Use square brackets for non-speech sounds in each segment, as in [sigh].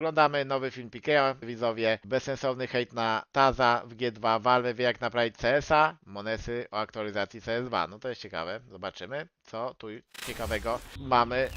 Oglądamy nowy film Pikea, widzowie. Bezsensowny hejt na Taza w G2. Valve wie jak naprawić CS-a. Monesy o aktualizacji CS2. No to jest ciekawe. Zobaczymy, co tu ciekawego mamy.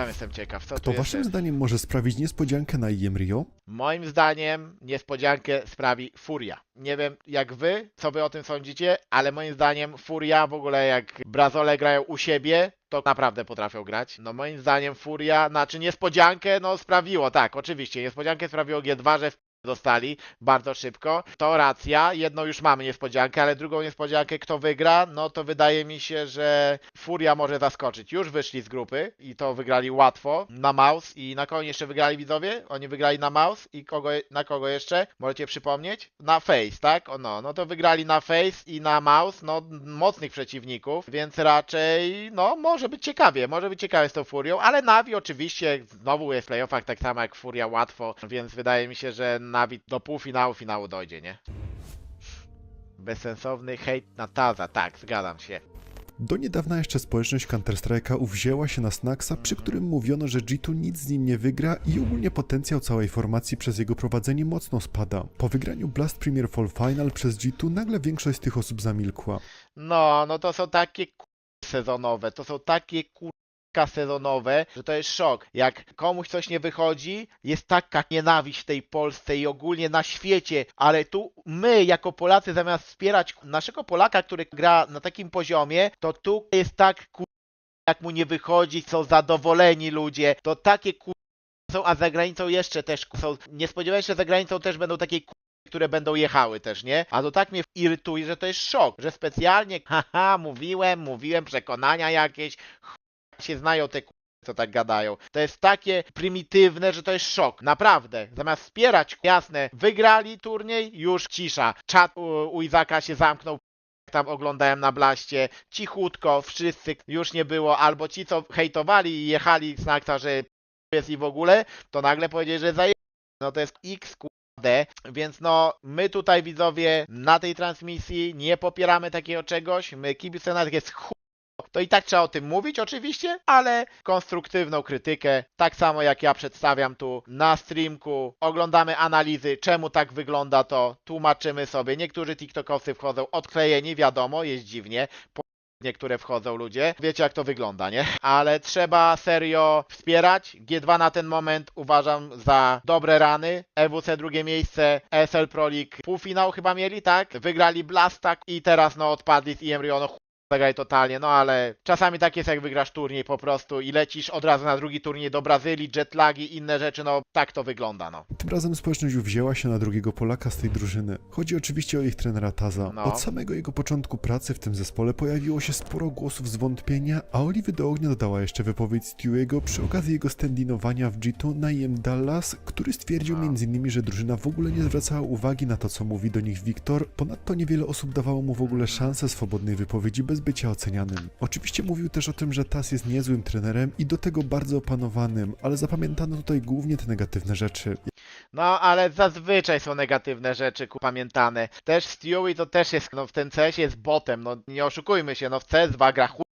Sam jestem ciekaw, co Kto tu waszym jest. zdaniem może sprawić niespodziankę na IEM Rio? Moim zdaniem niespodziankę sprawi Furia. Nie wiem jak wy, co wy o tym sądzicie, ale moim zdaniem Furia w ogóle jak Brazole grają u siebie, to naprawdę potrafią grać. No moim zdaniem Furia, znaczy niespodziankę no sprawiło, tak, oczywiście, niespodziankę sprawiło G2, że dostali bardzo szybko. To racja, jedną już mamy niespodziankę, ale drugą niespodziankę kto wygra, no to wydaje mi się, że Furia może zaskoczyć. Już wyszli z grupy i to wygrali łatwo na mouse i na kogo jeszcze wygrali widzowie? Oni wygrali na mouse i kogo, na kogo jeszcze? Możecie przypomnieć? Na face, tak? O no, no to wygrali na face i na mouse, no mocnych przeciwników, więc raczej, no może być ciekawie, może być ciekawie z tą Furią, ale Navi oczywiście znowu jest w playoffach tak samo jak Furia łatwo, więc wydaje mi się, że Navi do półfinału, finału dojdzie, nie? Bezsensowny hejt na Taza, tak, zgadzam się. Do niedawna jeszcze społeczność Counter-Strike'a uwzięła się na Snacksa, przy którym mówiono, że G2 nic z nim nie wygra i ogólnie potencjał całej formacji przez jego prowadzenie mocno spada. Po wygraniu Blast Premier Fall Final przez G2 nagle większość z tych osób zamilkła. No, no to są takie kur... sezonowe, to są takie kurka sezonowe, że to jest szok. Jak komuś coś nie wychodzi, jest taka nienawiść w tej Polsce i ogólnie na świecie, ale tu my jako Polacy zamiast wspierać naszego Polaka, który gra na takim poziomie, to tu jest tak jak mu nie wychodzi, są zadowoleni ludzie, to takie kur... są, a za granicą jeszcze też są, nie spodziewałem się, że za granicą też będą takie kur które będą jechały też, nie? A to tak mnie irytuje, że to jest szok, że specjalnie, [laughs] haha, mówiłem, mówiłem, przekonania jakieś. Się znają te k- co tak gadają. To jest takie prymitywne, że to jest szok. Naprawdę. Zamiast wspierać, jasne, wygrali turniej, już cisza. Czat u, u Izaka się zamknął. Tam oglądałem na blaście, cichutko, wszyscy już nie było, albo ci, co hejtowali i jechali z Nakta, że jest i w ogóle, to nagle powiedzieli, że zaje... No to jest X D, więc no my tutaj widzowie na tej transmisji nie popieramy takiego czegoś, my kibicujemy na takie chu... to i tak trzeba o tym mówić oczywiście, ale konstruktywną krytykę, tak samo jak ja przedstawiam tu na streamku, oglądamy analizy, czemu tak wygląda to, tłumaczymy sobie, niektórzy tiktokowcy wchodzą odklejeni, wiadomo, jest dziwnie, niektóre wchodzą ludzie. Wiecie jak to wygląda, nie? Ale trzeba serio wspierać. G2 na ten moment uważam za dobre rany. EWC drugie miejsce, SL Pro League półfinał chyba mieli, tak? Wygrali Blastak i teraz no odpadli z IM Rio. Zagraj totalnie, no ale czasami tak jest jak wygrasz turniej po prostu i lecisz od razu na drugi turniej do Brazylii, jetlagi, inne rzeczy, no tak to wygląda, no. Tym razem społeczność wzięła się na drugiego Polaka z tej drużyny. Chodzi oczywiście o ich trenera Taza. No. Od samego jego początku pracy w tym zespole pojawiło się sporo głosów zwątpienia, a oliwy do ognia dodała jeszcze wypowiedź Stewiego przy okazji jego standinowania w G2 na IM Dallas, który stwierdził No. m.in., że drużyna w ogóle nie zwracała uwagi na to, co mówi do nich Wiktor, ponadto niewiele osób dawało mu w ogóle szansę swobodnej wypowiedzi bez bycia ocenianym. Oczywiście mówił też o tym, że Taz jest niezłym trenerem i do tego bardzo opanowanym, ale zapamiętano tutaj głównie te negatywne rzeczy. No, ale zazwyczaj są negatywne rzeczy pamiętane. Też Stewie to też jest, no w ten CS jest botem, no nie oszukujmy się, no w CS2 gra chuj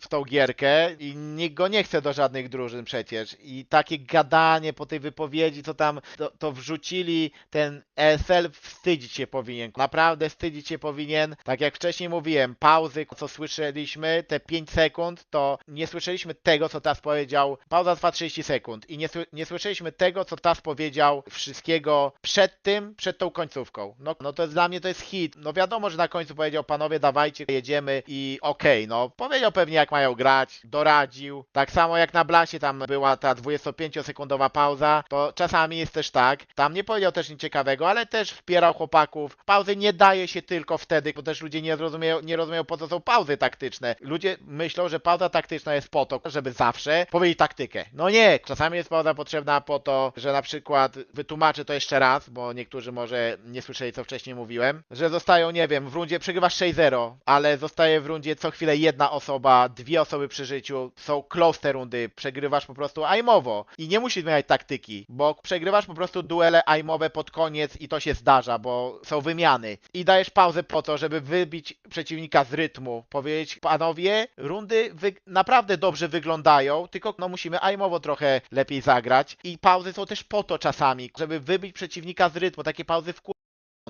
w tą gierkę i nikt go nie chce do żadnych drużyn przecież. I takie gadanie po tej wypowiedzi, co tam to, to wrzucili, ten ESL wstydzić się powinien. Naprawdę wstydzić się powinien. Tak jak wcześniej mówiłem, pauzy, co słyszeliśmy, te 5 sekund, to nie słyszeliśmy tego, co Tas powiedział. Pauza trwa 30 sekund i nie, nie słyszeliśmy tego, co Tas powiedział wszystkiego przed tym, przed tą końcówką. No, no to jest, dla mnie to jest hit. No wiadomo, że na końcu powiedział, panowie, dawajcie, jedziemy i okej, no powiedział pewnie jak mają grać, doradził. Tak samo jak na Blasie tam była ta 25-sekundowa pauza, to czasami jest też tak. Tam nie powiedział też nic ciekawego, ale też wspierał chłopaków. Pauzy nie daje się tylko wtedy, bo też ludzie nie rozumieją, nie rozumieją po co są pauzy taktyczne. Ludzie myślą, że pauza taktyczna jest po to, żeby zawsze powiedzieć taktykę. No nie, czasami jest pauza potrzebna po to, że na przykład wytłumaczę to jeszcze raz, bo niektórzy może nie słyszeli co wcześniej mówiłem, że zostają, nie wiem, w rundzie przegrywasz 6-0, ale zostaje w rundzie co chwilę jedna osoba dwie osoby przy życiu, są close te rundy, przegrywasz po prostu aimowo i nie musisz zmieniać taktyki, bo przegrywasz po prostu duele aimowe pod koniec i to się zdarza, bo są wymiany. I dajesz pauzę po to, żeby wybić przeciwnika z rytmu, powiedzieć panowie, rundy naprawdę dobrze wyglądają, tylko no musimy aimowo trochę lepiej zagrać. I pauzy są też po to czasami, żeby wybić przeciwnika z rytmu, takie pauzy w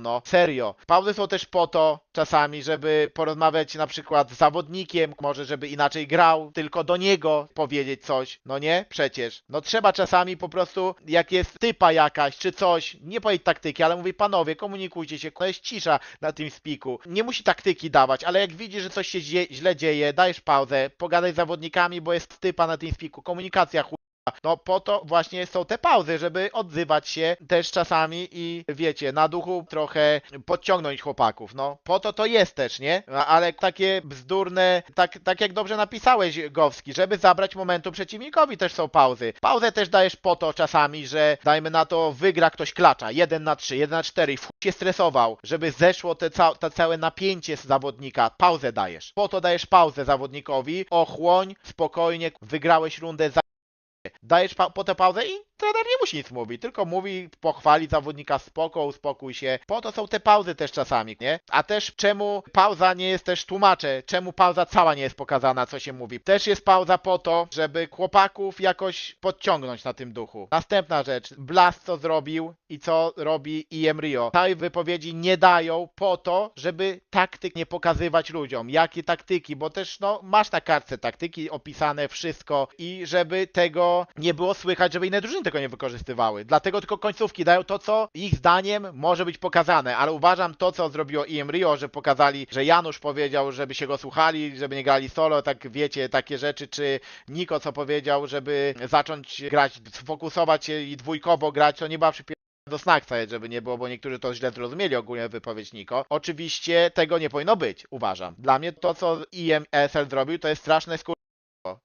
no, serio. Pauzy są też po to czasami, żeby porozmawiać na przykład z zawodnikiem, może żeby inaczej grał, tylko do niego powiedzieć coś. No nie? Przecież. No trzeba czasami po prostu, jak jest typa jakaś, czy coś, nie powiedzieć taktyki, ale mówi panowie, komunikujcie się, no jest cisza na tym spiku. Nie musi taktyki dawać, ale jak widzi, że coś się źle dzieje, dajesz pauzę, pogadaj z zawodnikami, bo jest typa na tym spiku, komunikacja chuj. No po to właśnie są te pauzy, żeby odzywać się też czasami i wiecie, na duchu trochę podciągnąć chłopaków. No po to to jest też, nie? Ale takie bzdurne, tak, tak jak dobrze napisałeś Gowski, żeby zabrać momentu przeciwnikowi też są pauzy. Pauzę też dajesz po to czasami, że dajmy na to wygra ktoś klacza 1 na 3, 1 na 4 i się stresował, żeby zeszło te, ca te całe napięcie z zawodnika. Pauzę dajesz. Po to dajesz pauzę zawodnikowi, ochłoń, spokojnie, wygrałeś rundę, za dajesz pa- po tę pauzę i trener nie musi nic mówić, tylko mówi, pochwali zawodnika spoko, uspokój się. Po to są te pauzy też czasami, nie? A też czemu pauza nie jest też tłumaczę, czemu pauza cała nie jest pokazana, co się mówi. Też jest pauza po to, żeby chłopaków jakoś podciągnąć na tym duchu. Następna rzecz, Blast co zrobił i co robi IM Rio. Tej wypowiedzi nie dają po to, żeby taktyk nie pokazywać ludziom. Jakie taktyki, bo też no masz na kartce taktyki opisane, wszystko i żeby tego nie było słychać, żeby inne drużyny tego nie wykorzystywały. Dlatego tylko końcówki dają to, co ich zdaniem może być pokazane, ale uważam to, co zrobiło IM Rio, że pokazali, że Janusz powiedział, żeby się go słuchali, żeby nie grali solo, tak wiecie, takie rzeczy, czy Niko co powiedział, żeby zacząć grać, sfokusować się i dwójkowo grać, to nie była przypier... do Snacksa, żeby nie było, bo niektórzy to źle zrozumieli ogólnie wypowiedź Niko. Oczywiście tego nie powinno być, uważam. Dla mnie to, co IMSL zrobił, to jest straszne skur...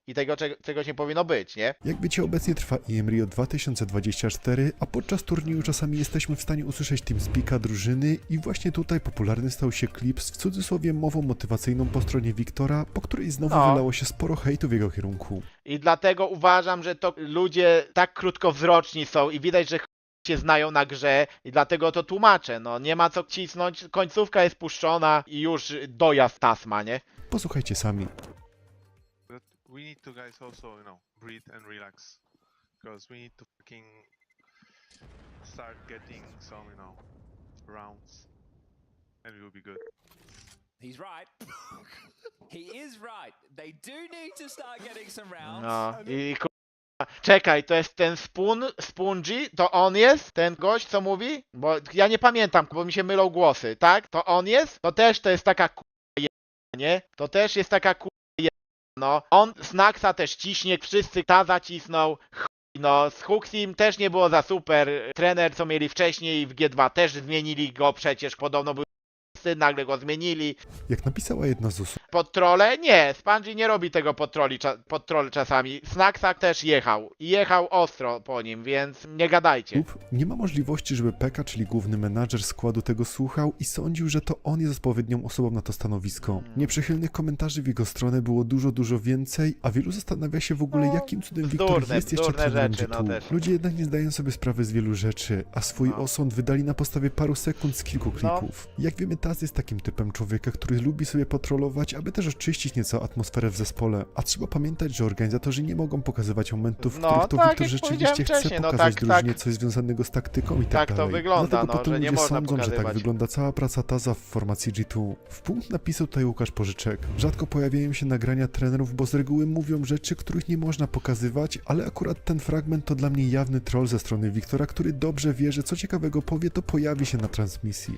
I tego czego, czegoś nie powinno być, nie? Jak wiecie, obecnie trwa EM Rio 2024, a podczas turnieju czasami jesteśmy w stanie usłyszeć TeamSpeaka drużyny i właśnie tutaj popularny stał się klip z w cudzysłowie mową motywacyjną po stronie Wiktora, po której znowu No. wylało się sporo hejtu w jego kierunku. I dlatego uważam, że to ludzie tak krótkowzroczni są i widać, że się znają na grze i dlatego to tłumaczę. No nie ma co cisnąć, końcówka jest puszczona i już dojazd tasma, nie? Posłuchajcie sami. We need to guys also, you know, breathe and relax. Because we need to fucking start getting some, you know, rounds. And we will be good. He's right. [laughs] he is right. They do need to start getting some rounds. No i ku- Czekaj, to jest ten Spoon, Spongy? To on jest? Ten gość, co mówi? Bo ja nie pamiętam, bo mi się mylą głosy, tak? To on jest? To też to jest taka ku... nie? To też jest taka ku... no. On Snacksa też ciśnie, wszyscy ta zacisnął. No, z Huxim też nie było za super. Trener, co mieli wcześniej w G2 też zmienili go przecież, podobno był nagle go zmienili. Jak napisała jedna z osób, Pod trole? Nie, Spongy nie robi tego pod, troli, cza- pod trole czasami. Snacksak też jechał. I jechał ostro po nim, więc nie gadajcie. nie ma możliwości, żeby Peka, czyli główny menadżer składu tego słuchał i sądził, że to on jest odpowiednią osobą na to stanowisko. Nieprzychylnych komentarzy w jego stronę było dużo, dużo więcej, a wielu zastanawia się w ogóle, No, jakim cudem Wiktor jest jeszcze trenerem rzeczy, no G2. też. Ludzie jednak nie zdają sobie sprawy z wielu rzeczy, a swój No. osąd wydali na podstawie paru sekund z kilku klipów. Jak wiemy, Taz jest takim typem człowieka, który lubi sobie potrolować, aby też oczyścić nieco atmosferę w zespole. A trzeba pamiętać, że organizatorzy nie mogą pokazywać momentów, w No, których to tak, Wiktor rzeczywiście chce no pokazać tak, drużynie tak. coś związanego z taktyką i tak, Tak to dalej. wygląda, Dlatego no, potem że nie ludzie można sądzą, że tak pokazywać. wygląda cała praca Taza w formacji G2. W punkt napisał tutaj Łukasz Pożyczek. Rzadko pojawiają się nagrania trenerów, bo z reguły mówią rzeczy, których nie można pokazywać, ale akurat ten fragment to dla mnie jawny troll ze strony Wiktora, który dobrze wie, że co ciekawego powie, to pojawi się na transmisji.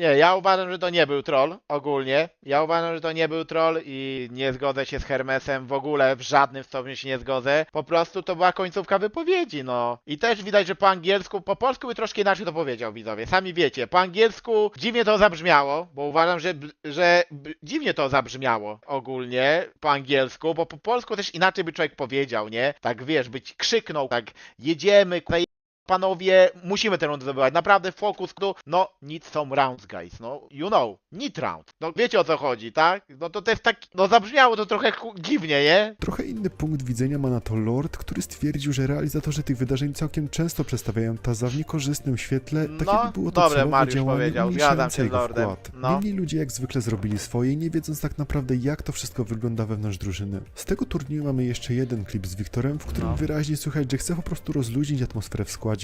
Nie, ja uważam, że to nie był troll ogólnie. Ja uważam, że to nie był troll i nie zgodzę się z Hermesem w ogóle, w żadnym stopniu się nie zgodzę. Po prostu to była końcówka wypowiedzi, no. I też widać, że po angielsku, po polsku by troszkę inaczej to powiedział widzowie. Sami wiecie, po angielsku dziwnie to zabrzmiało, bo uważam, że, że dziwnie to zabrzmiało ogólnie po angielsku, bo po polsku też inaczej by człowiek powiedział, nie? Tak wiesz, być krzyknął, tak jedziemy, k***a, panowie, musimy tę rundę zdobywać. Naprawdę fokus no, need some rounds, guys. No, you know, need round. No, wiecie o co chodzi, tak? No to to jest tak, no zabrzmiało to trochę dziwnie, nie? Trochę inny punkt widzenia ma na to Lord, który stwierdził, że realizatorzy tych wydarzeń całkiem często przedstawiają Taza w niekorzystnym świetle, tak No, jakby było to dobre, celowe Mariusz działanie powiedział, zgadzam się z Lordem. wkład. No. Niemniej ludzie jak zwykle zrobili swoje, nie wiedząc tak naprawdę jak to wszystko wygląda wewnątrz drużyny. Z tego turnieju mamy jeszcze jeden klip z Wiktorem, w którym No. wyraźnie słychać, że chce po prostu rozluźnić atmosferę w składzie.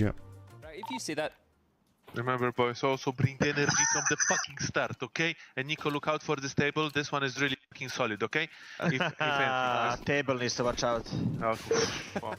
That, Remember, boys, also bring the energy from the fucking start, okay? And Nico, look out for this table. This one is really fucking solid, okay? If, if anything, [laughs] Table needs to watch out. Oh, wow.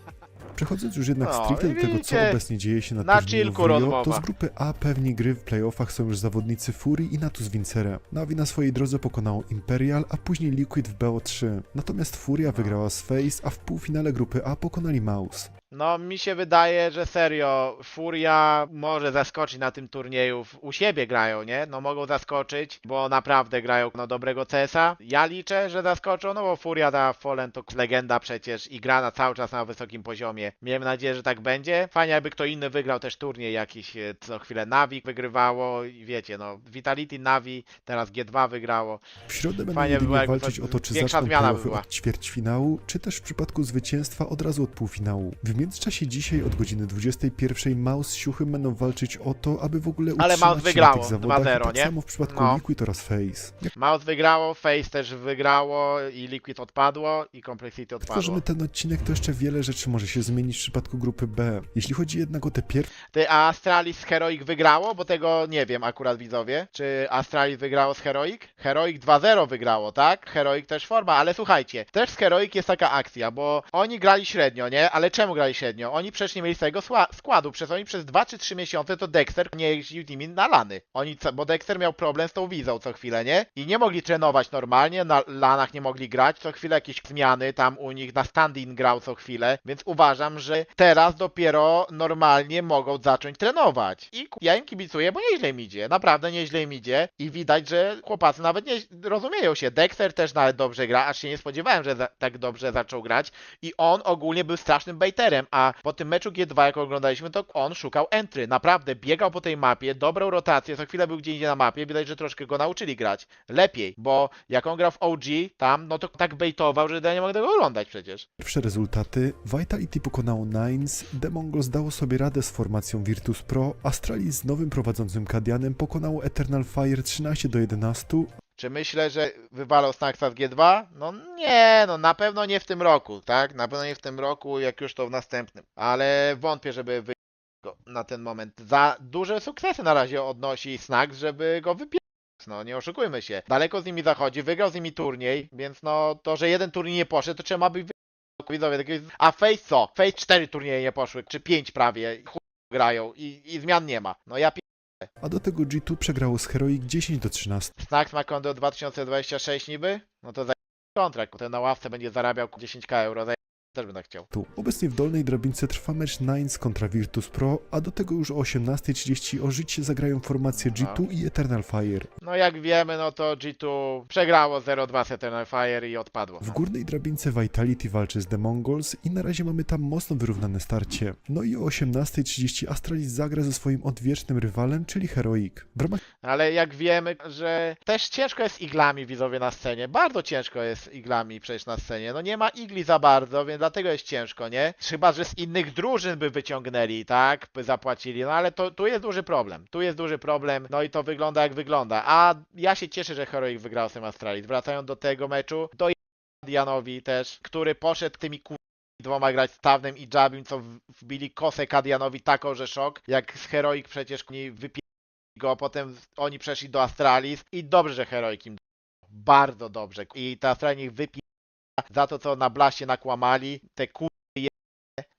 Przechodząc już jednak No, stricte do tego, co obecnie dzieje się na, na turnieju w Rio, to z grupy A pewni gry w playoffach są już zawodnicy Fury i Natus Vincere. Navi na swojej drodze pokonało Imperial, a później Liquid w BO3. Natomiast Furia wygrała z Face, a w półfinale grupy A pokonali Mouse. No, mi się wydaje, że serio, Furia może zaskoczyć na tym turnieju. U siebie grają, nie? No mogą zaskoczyć, bo naprawdę grają no, dobrego CS-a. Ja liczę, że zaskoczą, no bo Furia ta Fallen to legenda przecież i gra na cały czas na wysokim poziomie. Miejmy nadzieję, że tak będzie. Fajnie, jakby kto inny wygrał też turniej jakiś, e, co chwilę Navi wygrywało i wiecie, no Vitality Navi, teraz G2 wygrało. W środę będą Fajnie by było, walczyć o to, czy zaczną zmiana by była. od ćwierćfinału, czy też w przypadku zwycięstwa od razu od półfinału. W międzyczasie dzisiaj od godziny 21 Mouse z Siuchem będą walczyć o to, aby w ogóle Ale utrzymać się na wygrało tych zawodach 2-0, i tak nie? samo w przypadku No. Liquid oraz Face. Jak wygrało, Face też wygrało i Liquid odpadło i Complexity odpadło. tworzymy ten odcinek, to jeszcze wiele rzeczy może się zmienić w przypadku grupy B. Jeśli chodzi jednak o te pierwsze Ty, a Astralis z Heroic wygrało? Bo tego nie wiem akurat widzowie. Czy Astralis wygrało z Heroic? Heroic 2-0 wygrało, tak? Heroic też forma, ale słuchajcie, też z Heroic jest taka akcja, bo oni grali średnio, nie? Ale czemu grali średnio? Oni przecież nie mieli sła- składu, przez oni przez 2 czy 3 miesiące to Dexter nie jeździł nimi na lany. Oni, bo Dexter miał problem z tą wizą co chwilę, nie? I nie mogli trenować normalnie, na lanach nie mogli grać, co chwilę jakieś zmiany tam u nich, na stand-in grał co chwilę, więc uważam, że teraz dopiero normalnie mogą zacząć trenować. I ja im kibicuję, bo nieźle im idzie, naprawdę nieźle im idzie i widać, że chłopacy nawet nie rozumieją się. Dexter też nawet dobrze gra, aż się nie spodziewałem, że tak dobrze zaczął grać i on ogólnie był strasznym baiterem, a po tym meczu G2, jak oglądaliśmy, to on szukał entry, naprawdę biegał po tej mapie, dobrą rotację, co chwilę był gdzie indziej na mapie, widać, że troszkę go nauczyli grać lepiej, bo jak on grał w OG tam, no to tak baitował, że ja nie mogę tego oglądać przecież. Pierwsze rezultaty Vitality pokonało Nines, Demongo zdało sobie radę z formacją Virtus Pro, Astralis z nowym prowadzącym Kadianem pokonało Eternal Fire 13 do 11, Czy myślę, że wywalał Snacksa z G2? No nie, no na pewno nie w tym roku, tak? Na pewno nie w tym roku, jak już to w następnym. Ale wątpię, żeby wy go na ten moment. Za duże sukcesy na razie odnosi Snacks, żeby go wypierać. No nie oszukujmy się. Daleko z nimi zachodzi, wygrał z nimi turniej, więc no to, że jeden turniej nie poszedł, to trzeba by wy... widzowie. takiego- A Face co? Face 4 turnieje nie poszły, czy 5 prawie. Chuj grają i, i zmian nie ma. No ja pi... a do tego G2 przegrało z Heroic 10 do 13. Snacks ma konto 2026 niby? No to za kontrakt, ten na ławce będzie zarabiał 10k euro, za też tak chciał. Tu. Obecnie w dolnej drabince trwa mecz Nines kontra Virtus Pro, a do tego już o 18.30 o życie zagrają formacje G2 i Eternal Fire. No jak wiemy, no to G2 przegrało 0-2 z Eternal Fire i odpadło. W górnej drabince Vitality walczy z The Mongols i na razie mamy tam mocno wyrównane starcie. No i o 18.30 Astralis zagra ze swoim odwiecznym rywalem, czyli Heroic. W ramach Ale jak wiemy, że też ciężko jest iglami widzowie na scenie. Bardzo ciężko jest iglami przejść na scenie. No nie ma igli za bardzo, więc dlatego jest ciężko, nie? Chyba, że z innych drużyn by wyciągnęli, tak? By zapłacili. No ale to tu jest duży problem. Tu jest duży problem. No i to wygląda jak wygląda. A ja się cieszę, że Heroic wygrał z tym Astralis. Wracając do tego meczu, do Dianowi też, który poszedł tymi ku dwoma grać z Tawnem i Jabim, co wbili kosę Kadianowi taką, że szok. Jak z Heroic przecież nie wypie go, potem oni przeszli do Astralis i dobrze, że Heroic im bardzo dobrze. I ta Astralis ich wypie za to, co na blaście nakłamali, te ku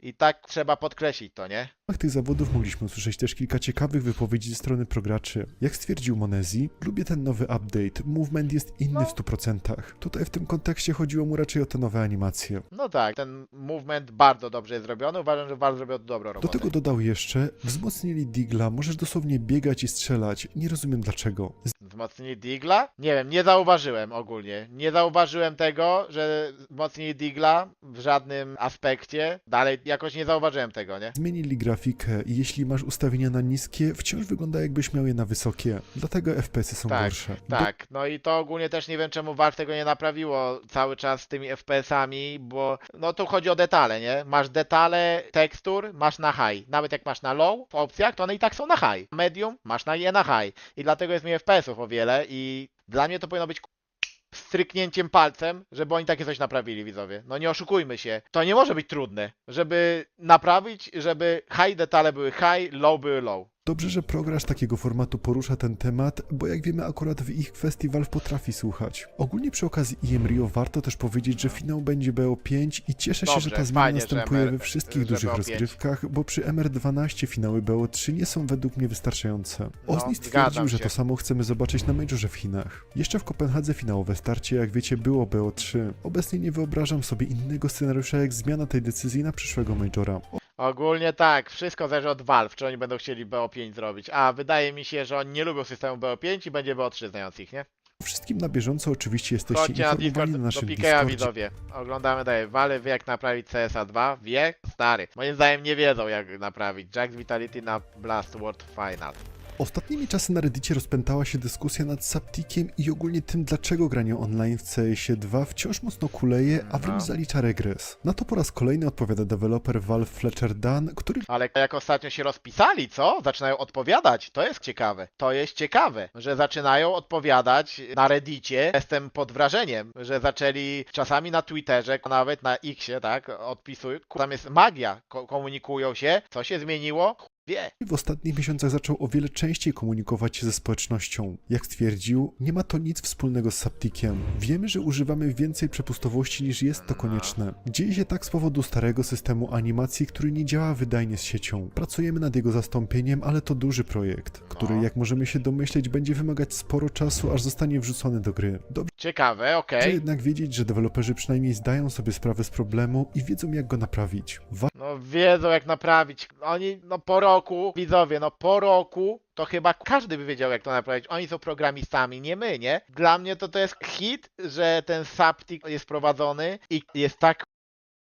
i tak trzeba podkreślić to, nie? tych zawodów mogliśmy usłyszeć też kilka ciekawych wypowiedzi ze strony prograczy. Jak stwierdził Monezi, lubię ten nowy update, movement jest inny w 100%. Tutaj w tym kontekście chodziło mu raczej o te nowe animacje. No tak, ten movement bardzo dobrze jest zrobiony, uważam, że bardzo zrobił dobrą Do robotę. tego dodał jeszcze, wzmocnili Digla, możesz dosłownie biegać i strzelać, nie rozumiem dlaczego. Wzmocnili Digla? Nie wiem, nie zauważyłem ogólnie. Nie zauważyłem tego, że wzmocnili Digla w żadnym aspekcie. Dalej jakoś nie zauważyłem tego, nie? Zmienili grafikę i jeśli masz ustawienia na niskie, wciąż wygląda jakbyś miał je na wysokie. Dlatego FPS-y są Tak, gorsze. Tak, no i to ogólnie też nie wiem czemu Valve tego nie naprawiło cały czas z tymi FPS-ami, bo no tu chodzi o detale, nie? Masz detale tekstur, masz na high. Nawet jak masz na low w opcjach, to one i tak są na high. Medium, masz na je na high. I dlatego jest mniej FPS-ów o wiele i dla mnie to powinno być stryknięciem palcem, żeby oni takie coś naprawili, widzowie. No nie oszukujmy się. To nie może być trudne, żeby naprawić, żeby high detale były high, low były low. Dobrze, że progress takiego formatu porusza ten temat, bo jak wiemy akurat w ich kwestii Valve potrafi słuchać. Ogólnie przy okazji IM Rio warto też powiedzieć, że finał będzie BO5 i cieszę się, Dobrze, że ta zmiana fajnie, że następuje MR we wszystkich że dużych BO5. rozgrywkach, bo przy MR12 finały BO3 nie są według mnie wystarczające. No, Osni zgadzam stwierdził, że się. to samo chcemy zobaczyć na Majorze w Chinach. Jeszcze w Kopenhadze finałowe starcie, jak wiecie, było BO3. Obecnie nie wyobrażam sobie innego scenariusza jak zmiana tej decyzji na przyszłego Majora. Ogólnie tak, wszystko zależy od Valve, czy oni będą chcieli BO5 zrobić. A wydaje mi się, że oni nie lubią systemu BO5 i będzie BO3 znając ich, nie? Wszystkim na bieżąco oczywiście jesteście Chodźcie na informowani Discord, na do naszym Discordzie. widzowie. Oglądamy dalej. Wale wie jak naprawić CSA 2? Wie? Stary. Moim zdaniem nie wiedzą jak naprawić. Jax Vitality na Blast World Final. Ostatnimi czasy na Reddicie rozpętała się dyskusja nad Saptikiem i ogólnie tym, dlaczego granie online w CS 2 wciąż mocno kuleje, a wręcz zalicza regres. Na to po raz kolejny odpowiada deweloper Valve Fletcher Dunn, który Ale jak ostatnio się rozpisali, co? Zaczynają odpowiadać. To jest ciekawe. To jest ciekawe, że zaczynają odpowiadać na Reddicie. Jestem pod wrażeniem, że zaczęli czasami na Twitterze, nawet na Xie, tak? Odpisują. Tam jest magia. Ko- komunikują się. Co się zmieniło? Wie. w ostatnich miesiącach zaczął o wiele częściej komunikować się ze społecznością. Jak stwierdził, nie ma to nic wspólnego z Saptikiem. Wiemy, że używamy więcej przepustowości niż jest to konieczne. Dzieje się tak z powodu starego systemu animacji, który nie działa wydajnie z siecią. Pracujemy nad jego zastąpieniem, ale to duży projekt, który jak możemy się domyśleć będzie wymagać sporo czasu, aż zostanie wrzucony do gry. Dobrze Ciekawe, okej. jednak wiedzieć, że deweloperzy przynajmniej zdają sobie sprawę z problemu i wiedzą jak go naprawić. Wa- No wiedzą jak naprawić. Oni, no po roku, widzowie, no po roku, to chyba każdy by wiedział jak to naprawić. Oni są programistami, nie my, nie? Dla mnie to to jest hit, że ten Saptic jest prowadzony i jest tak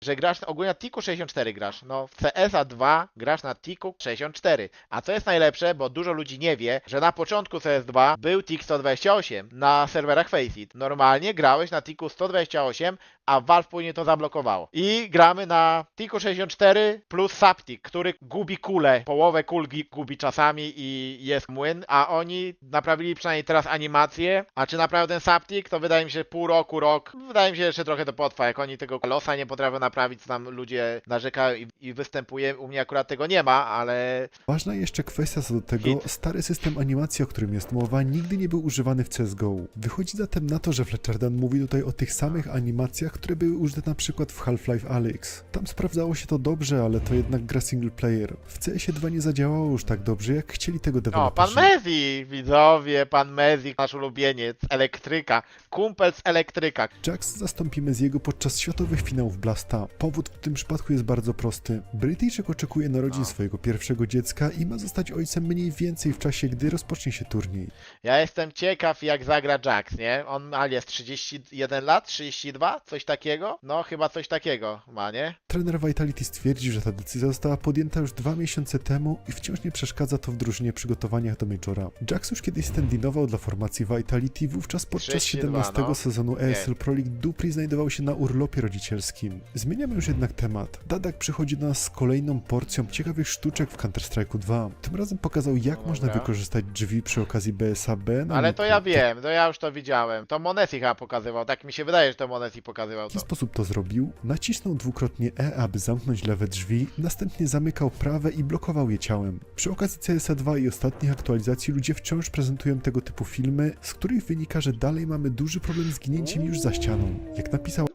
że grasz ogólnie na Tiku 64 grasz. No w CSA 2 grasz na Tiku 64. A co jest najlepsze, bo dużo ludzi nie wie, że na początku CS2 był Tik 128 na serwerach Faceit. Normalnie grałeś na Tiku 128, a Valve później to zablokowało. I gramy na Tiku 64 plus Saptic, który gubi kulę. Połowę kul gubi czasami i jest młyn, a oni naprawili przynajmniej teraz animację. A czy naprawią ten Saptic, to wydaje mi się pół roku, rok. Wydaje mi się, że jeszcze trochę to potrwa. Jak oni tego losa nie potrafią naprawić, tam ludzie narzekają i, i występuje. U mnie akurat tego nie ma, ale Ważna jeszcze kwestia co do tego, Hit. stary system animacji, o którym jest mowa, nigdy nie był używany w CSGO. Wychodzi zatem na to, że Fletcher Dunn mówi tutaj o tych samych animacjach, które były użyte na przykład w Half-Life Alyx. Tam sprawdzało się to dobrze, ale to jednak gra single player. W CS2 nie zadziałało już tak dobrze, jak chcieli tego O, pan deweloperzy. Mezi, widzowie, pan Mezi, nasz ulubieniec, elektryka, kumpel z elektryka. Jax zastąpimy z jego podczas światowych finałów Blasta. Powód w tym przypadku jest bardzo prosty. Brytyjczyk oczekuje narodzin No. swojego pierwszego dziecka i ma zostać ojcem mniej więcej w czasie, gdy rozpocznie się turniej. Ja jestem ciekaw, jak zagra Jax, nie? On jest 31 lat, 32, coś takiego? No, chyba coś takiego ma, nie? Trener Vitality stwierdził, że ta decyzja została podjęta już dwa miesiące temu i wciąż nie przeszkadza to w drużynie przygotowaniach do Majora. Jax już kiedyś standinował dla formacji Vitality, wówczas podczas 32, 17 no. sezonu ESL Pro League Dupri znajdował się na urlopie rodzicielskim. Zmieniamy już jednak temat. Dadak przychodzi do nas z kolejną porcją ciekawych sztuczek w Counter-Strike'u 2. Tym razem pokazał, jak Dobra. można wykorzystać drzwi przy okazji BSAB na Ale to ja wiem, to ja już to widziałem. To Monesi chyba pokazywał, tak mi się wydaje, że to Monesi pokazywał W jaki sposób to zrobił? Nacisnął dwukrotnie E, aby zamknąć lewe drzwi, następnie zamykał prawe i blokował je ciałem. Przy okazji CS2 i ostatnich aktualizacji ludzie wciąż prezentują tego typu filmy, z których wynika, że dalej mamy duży problem z ginięciem już za ścianą. Jak napisał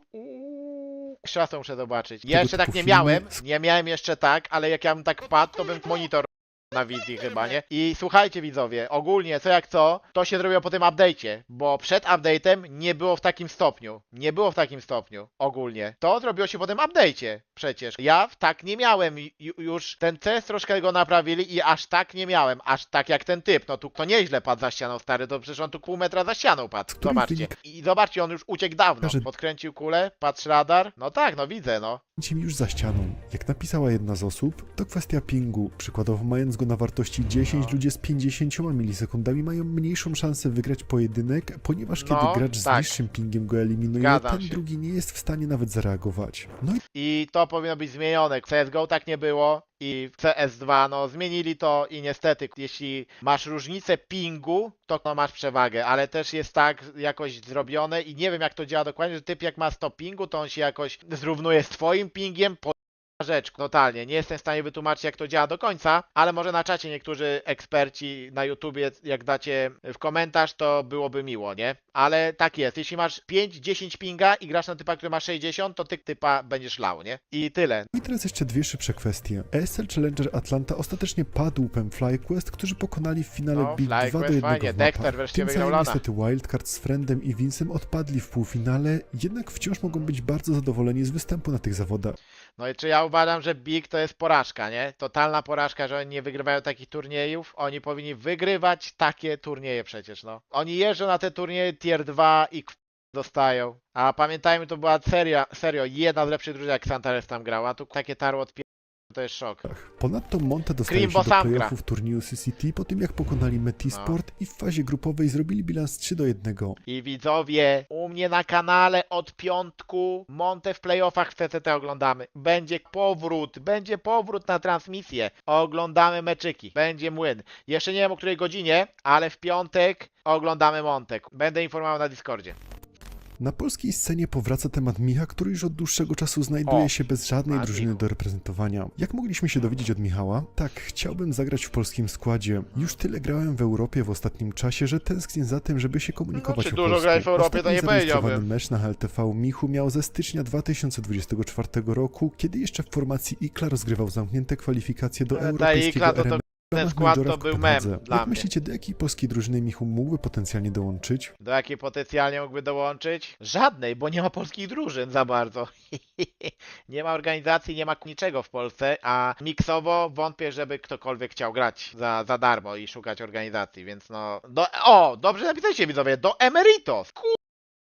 To muszę zobaczyć. Ja jeszcze tak nie miałem, nie miałem jeszcze tak, ale jak ja bym tak wpadł, to bym monitor na wizji chyba, nie? I słuchajcie widzowie, ogólnie co jak co, to się zrobiło po tym update'cie, bo przed update'em nie było w takim stopniu. Nie było w takim stopniu, ogólnie. To zrobiło się po tym update'cie przecież. Ja tak nie miałem, Ju- już ten CS troszkę go naprawili i aż tak nie miałem, aż tak jak ten typ. No tu to nieźle padł za ścianą stary, to przecież on tu pół metra za ścianą padł. Zobaczcie. I zobaczcie, on już uciekł dawno. Podkręcił kulę, patrz radar. No tak, no widzę, no. mi już za ścianą. Jak napisała jedna z osób, to kwestia pingu. Przykładowo mając go na wartości 10, No. ludzie z 50 milisekundami mają mniejszą szansę wygrać pojedynek, ponieważ kiedy No, gracz z tak. niższym pingiem go eliminuje, Zgadzam ten się. drugi nie jest w stanie nawet zareagować. No i I to powinno być zmienione. W CSGO tak nie było i w CS2 no zmienili to i niestety jeśli masz różnicę pingu, to no, masz przewagę, ale też jest tak jakoś zrobione i nie wiem jak to działa dokładnie, że typ jak ma 100 pingu, to on się jakoś zrównuje z twoim pingiem po rzecz, totalnie. Nie jestem w stanie wytłumaczyć, jak to działa do końca, ale może na czacie niektórzy eksperci na YouTubie, jak dacie w komentarz, to byłoby miło, nie? Ale tak jest. Jeśli masz 5-10 pinga i grasz na typa, który ma 60, to ty typa będziesz lał, nie? I tyle. I teraz jeszcze dwie szybsze kwestie. ESL Challenger Atlanta ostatecznie padł PEM FlyQuest, którzy pokonali w finale No, Big 2 do FlyQuest 1 fajnie, w Dexter wreszcie Tym wygrał samym lana. niestety Wildcard z Friendem i Vincem odpadli w półfinale, jednak wciąż mogą być bardzo zadowoleni z występu na tych zawodach. No i czy ja uważam, że Big to jest porażka, nie? Totalna porażka, że oni nie wygrywają takich turniejów. Oni powinni wygrywać takie turnieje przecież, no. Oni jeżdżą na te turnieje tier 2 i dostają. A pamiętajmy, to była seria, serio, jedna z lepszych drużyn, jak Santares tam grała. Tu takie tarło od to jest szok. Ponadto Monte dostaje Krimbo się do gra. playoffów turnieju CCT po tym jak pokonali Metisport i w fazie grupowej zrobili bilans 3 do 1. I widzowie, u mnie na kanale od piątku Monte w playoffach w CCT oglądamy. Będzie powrót, będzie powrót na transmisję. Oglądamy meczyki, będzie młyn. Jeszcze nie wiem o której godzinie, ale w piątek oglądamy Montek. Będę informował na Discordzie. Na polskiej scenie powraca temat Micha, który już od dłuższego czasu znajduje O, się bez żadnej drużyny do reprezentowania. Jak mogliśmy się dowiedzieć od Michała? Tak, chciałbym zagrać w polskim składzie. Już tyle grałem w Europie w ostatnim czasie, że tęsknię za tym, żeby się komunikować czy o dużo polsku. grałeś w Europie, to nie powiedziałbym. mecz na HLTV Michu miał ze stycznia 2024 roku, kiedy jeszcze w formacji IKLA rozgrywał zamknięte kwalifikacje do ta europejskiego IKLA to- to- ten skład to był mem dla Jak mnie. myślicie, do jakiej polskiej drużyny Michu mógłby potencjalnie dołączyć? Do jakiej potencjalnie mógłby dołączyć? Żadnej, bo nie ma polskich drużyn za bardzo. [laughs] nie ma organizacji, nie ma niczego w Polsce, a miksowo wątpię, żeby ktokolwiek chciał grać za, za darmo i szukać organizacji, więc no... Do, o, dobrze napisaliście widzowie, do Emeritos!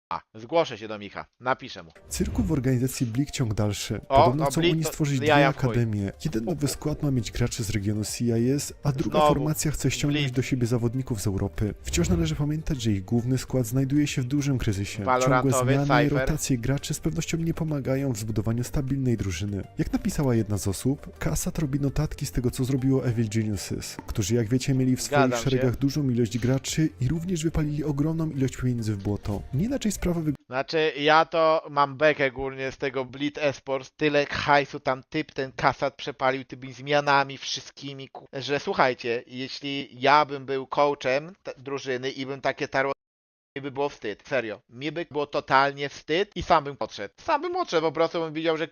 Kurwa! Zgłoszę się do Micha, napiszę mu. Cyrku w organizacji Blik ciąg dalszy. O, Podobno no chcą Blik oni to stworzyć dwie w chuj. akademie. Jeden nowy skład ma mieć graczy z regionu CIS, a druga Znowu. formacja chce ściągnąć Blik. do siebie zawodników z Europy. Wciąż należy pamiętać, że ich główny skład znajduje się w dużym kryzysie. Ciągłe Valorantowy, zmiany i Cypher. rotacje graczy z pewnością nie pomagają w zbudowaniu stabilnej drużyny. Jak napisała jedna z osób, Kasat robi notatki z tego, co zrobiło Evil Geniuses, którzy jak wiecie mieli w swoich Zgadzam się. szeregach dużą ilość graczy i również wypalili ogromną ilość pieniędzy w błoto. Nie inaczej sprawa wygląda Znaczy, ja to mam bekę głównie z tego Bleed Esports, tyle hajsu tam typ, ten kasat przepalił tymi zmianami wszystkimi, ku... że słuchajcie, jeśli ja bym był coachem drużyny i bym takie tarło mi by było wstyd, serio. Mi by było totalnie wstyd i sam bym podszedł. Sam bym odszedł, po prostu bym widział, że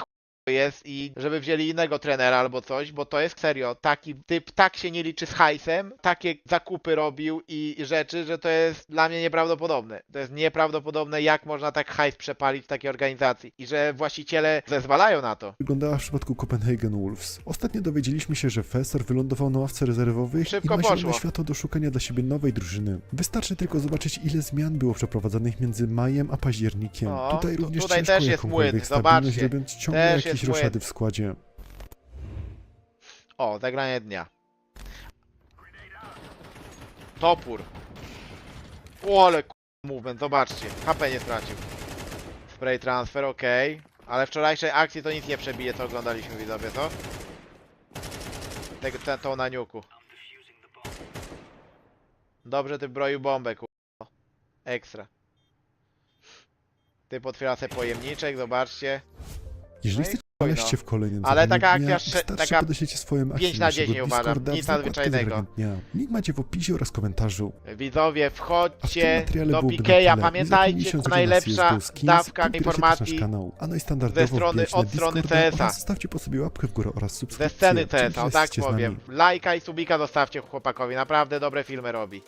jest i żeby wzięli innego trenera albo coś, bo to jest serio, taki typ tak się nie liczy z hajsem, takie zakupy robił i rzeczy, że to jest dla mnie nieprawdopodobne. To jest nieprawdopodobne, jak można tak hajs przepalić w takiej organizacji i że właściciele zezwalają na to. wyglądała w przypadku Copenhagen Wolves. Ostatnio dowiedzieliśmy się, że Fester wylądował na ławce rezerwowych Szybko i ma zielone poszło. światło do szukania dla siebie nowej drużyny. Wystarczy tylko zobaczyć, ile zmian było przeprowadzonych między majem a październikiem. O, tutaj tu- również tutaj ciężko też jest jakąkolwiek młyn, stabilność, zobaczcie. robiąc ciągle Też jakieś jest młyn. roszady w składzie. O, zagranie dnia. Topór. O, ale k- movement, zobaczcie. HP nie stracił. Spray transfer, ok. Ale wczorajszej akcji to nic nie przebije, co oglądaliśmy widzowie, co? Tego, ten, tą na niuku. Dobrze, ty broił bombę, ku... Ekstra. Ty potwiera sobie pojemniczek, zobaczcie. Jeżeli No chcecie W kolejnym Ale taka akcja sze- taka podeślecie swoją akcję 5 na naszego 10 uważam, nic nadzwyczajnego. Link macie w opisie oraz komentarzu. Widzowie, wchodźcie do Pikeja, pamiętajcie, to najlepsza dawka informacji kanał. A no i ze strony- od strony CS-a. zostawcie po sobie łapkę w górę oraz ze subskrypcję. sceny Dzięki, że CS, tak powiem. Lajka i subika zostawcie chłopakowi, naprawdę dobre filmy robi.